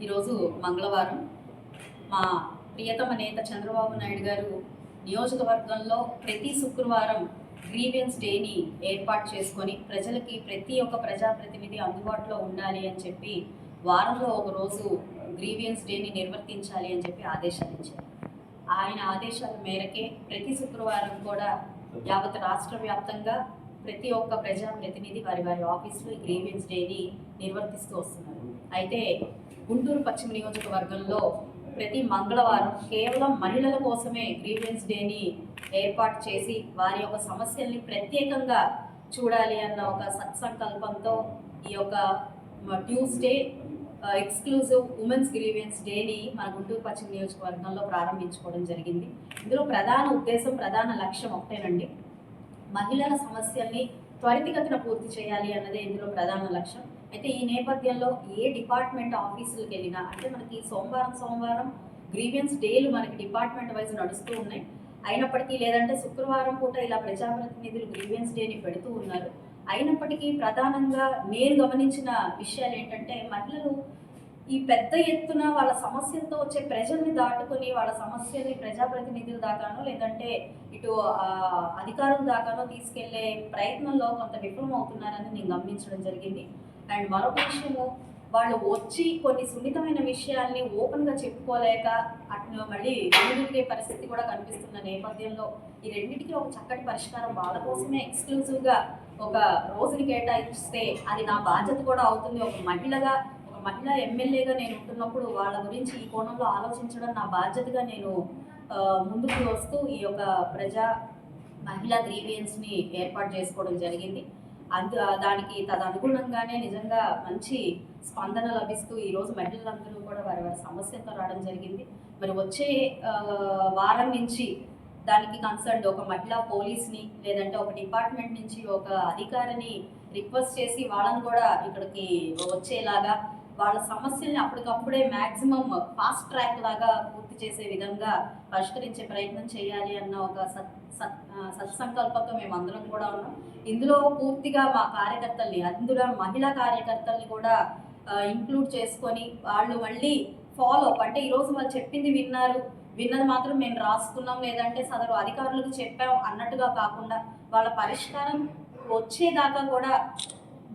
ఈరోజు మంగళవారం మా ప్రియతమ నేత చంద్రబాబు నాయుడు గారు నియోజకవర్గంలో ప్రతి శుక్రవారం గ్రీవియన్స్ డేని ఏర్పాటు చేసుకొని ప్రజలకి ప్రతి ఒక్క ప్రజాప్రతినిధి అందుబాటులో ఉండాలి అని చెప్పి వారంలో ఒక రోజు గ్రీవియన్స్ డేని నిర్వర్తించాలి అని చెప్పి ఆదేశాలు ఇచ్చారు. ఆయన ఆదేశాల మేరకే ప్రతి శుక్రవారం కూడా యావత్ రాష్ట్ర వ్యాప్తంగా ప్రతి ఒక్క ప్రజాప్రతినిధి వారి వారి ఆఫీసులో ఈ డేని నిర్వర్తిస్తూ వస్తున్నారు. అయితే గుంటూరు పశ్చిమ నియోజకవర్గంలో ప్రతి మంగళవారం కేవలం మహిళల కోసమే గ్రీవెన్స్ డేని ఏర్పాటు చేసి వారి యొక్క సమస్యల్ని ప్రత్యేకంగా చూడాలి అన్న ఒక సత్సంకల్పంతో ఈ యొక్క ట్యూస్డే ఎక్స్క్లూజివ్ ఉమెన్స్ గ్రీవెన్స్ డేని మన గుంటూరు పశ్చిమ నియోజకవర్గంలో ప్రారంభించుకోవడం జరిగింది. ఇందులో ప్రధాన ఉద్దేశం ప్రధాన లక్ష్యం ఒకటేనండి మహిళల సమస్యల్ని త్వరితగతిన పూర్తి చేయాలి అన్నదే ఇందులో ప్రధాన లక్ష్యం. అయితే ఈ నేపథ్యంలో ఏ డిపార్ట్మెంట్ ఆఫీసులకు వెళ్ళినా అంటే మనకి సోమవారం సోమవారం గ్రీవియన్స్ డేలు మనకి డిపార్ట్మెంట్ వైజ్ నడుస్తూ ఉన్నాయి. అయినప్పటికీ లేదంటే శుక్రవారం పూట ఇలా ప్రజాప్రతినిధులు గ్రీవియన్స్ డేని పెడుతూ ఉన్నారు. అయినప్పటికీ ప్రధానంగా నేను గమనించిన విషయాలు ఏంటంటే మహిళలు ఈ పెద్ద ఎత్తున వాళ్ళ సమస్యలతో వచ్చే ప్రజల్ని దాటుకొని వాళ్ళ సమస్యల్ని ప్రజాప్రతినిధుల దాకానో లేదంటే ఇటు అధికారుల దాకానో తీసుకెళ్ళే ప్రయత్నంలో కొంత విఫలం అవుతున్నారని నేను గమనించడం జరిగింది. అండ్ మరొక విషయము వాళ్ళు వచ్చి కొన్ని సున్నితమైన విషయాల్ని ఓపెన్గా చెప్పుకోలేక అటు మళ్ళీ వెనుదిరిగే పరిస్థితి కూడా కనిపిస్తున్న నేపథ్యంలో ఈ రెండింటికి ఒక చక్కటి పరిష్కారం వాళ్ళ కోసమే ఎక్స్క్లూజివ్గా ఒక రోజుని కేటాయిస్తే అది నా బాధ్యత కూడా అవుతుంది. ఒక మహిళగా ఒక మహిళా ఎమ్మెల్యేగా నేను ఉంటున్నప్పుడు వాళ్ళ గురించి ఈ కోణంలో ఆలోచించడం నా బాధ్యతగా నేను ముందుకు వస్తూ ఈ యొక్క ప్రజా మహిళా గ్రీవియన్స్ని ఏర్పాటు చేసుకోవడం జరిగింది. అందు దానికి తదనుగుణంగానే నిజంగా మంచి స్పందన లభిస్తూ ఈరోజు మహిళలందరూ కూడా వారి వారి సమస్యతో రావడం జరిగింది. మరి వచ్చే వారం నుంచి దానికి కన్సర్న్ ఒక మహిళా పోలీస్ని లేదంటే ఒక డిపార్ట్మెంట్ నుంచి ఒక అధికారిని రిక్వెస్ట్ చేసి వాళ్ళని కూడా ఇక్కడికి వచ్చేలాగా వాళ్ళ సమస్యల్ని అప్పటికప్పుడే మాక్సిమం ఫాస్ట్ ట్రాక్ లాగా పూర్తి చేసే విధంగా పరిష్కరించే ప్రయత్నం చేయాలి అన్న ఒక సత్ సత్ సత్సంకల్పంతో మేము అందరం కూడా ఉన్నాం. ఇందులో పూర్తిగా మా కార్యకర్తల్ని అందులో మహిళా కార్యకర్తల్ని కూడా ఇంక్లూడ్ చేసుకొని వాళ్ళు మళ్ళీ ఫాలో అప్ అంటే ఈరోజు వాళ్ళు చెప్పింది విన్నారు. విన్నది మాత్రం మేము రాసుకున్నాం. లేదంటే సదరు అధికారులకు చెప్పాం అన్నట్టుగా కాకుండా వాళ్ళ పరిష్కారం వచ్చేదాకా కూడా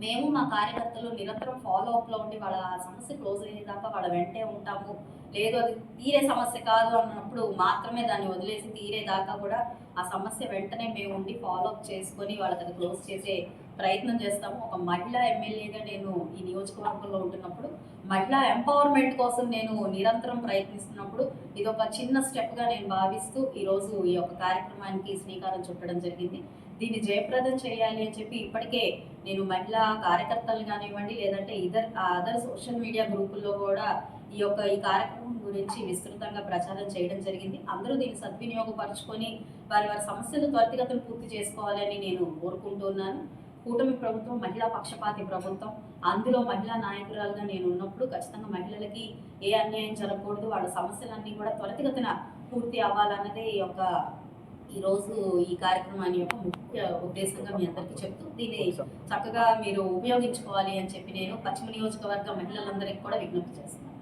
మేము మా కార్యకర్తలు నిరంతరం ఫాలో అప్లో ఉండి వాళ్ళ సమస్య క్లోజ్ అయ్యేదాకా వాళ్ళ వెంటే ఉంటాము. లేదు అది తీరే సమస్య కాదు అన్నప్పుడు మాత్రమే దాన్ని వదిలేసి తీరేదాకా కూడా ఆ సమస్య వెంటనే మేము ఉండి ఫాలో అప్ చేసుకొని వాళ్ళకి అది క్లోజ్ చేసే ప్రయత్నం చేస్తాము. ఒక మహిళా ఎమ్మెల్యేగా నేను ఈ నియోజకవర్గంలో ఉంటున్నప్పుడు మహిళా ఎంపవర్మెంట్ కోసం నేను నిరంతరం ప్రయత్నిస్తున్నప్పుడు ఇది ఒక చిన్న స్టెప్గా నేను భావిస్తూ ఈరోజు ఈ యొక్క కార్యక్రమానికి శ్రీకారం చుట్టడం జరిగింది. దీన్ని జయప్రదం చేయాలి అని చెప్పి ఇప్పటికే నేను మహిళా కార్యకర్తలు కానివ్వండి లేదంటే ఇదర్ అదర్ సోషల్ మీడియా గ్రూపుల్లో కూడా ఈ యొక్క ఈ కార్యక్రమం గురించి విస్తృతంగా ప్రచారం చేయడం జరిగింది. అందరూ దీన్ని సద్వినియోగపరచుకొని వారి వారి సమస్యలు త్వరితగతిన పూర్తి చేసుకోవాలని నేను కోరుకుంటున్నాను. కూటమి ప్రభుత్వం మహిళా పక్షపాతి ప్రభుత్వం అందులో మహిళా నాయకురాలుగా నేను ఉన్నప్పుడు ఖచ్చితంగా మహిళలకి ఏ అన్యాయం జరగకూడదు వాళ్ళ సమస్యలన్నీ కూడా త్వరితగతిన పూర్తి అవ్వాలన్నదే ఈ యొక్క ఈరోజు ఈ కార్యక్రమాన్ని యొక్క ముఖ్య ఉద్దేశంగా మీ అందరికీ చెప్తూ దీన్ని చక్కగా మీరు ఉపయోగించుకోవాలి అని చెప్పి నేను పశ్చిమ నియోజకవర్గ మహిళలందరికీ కూడా విజ్ఞప్తి చేస్తున్నాను.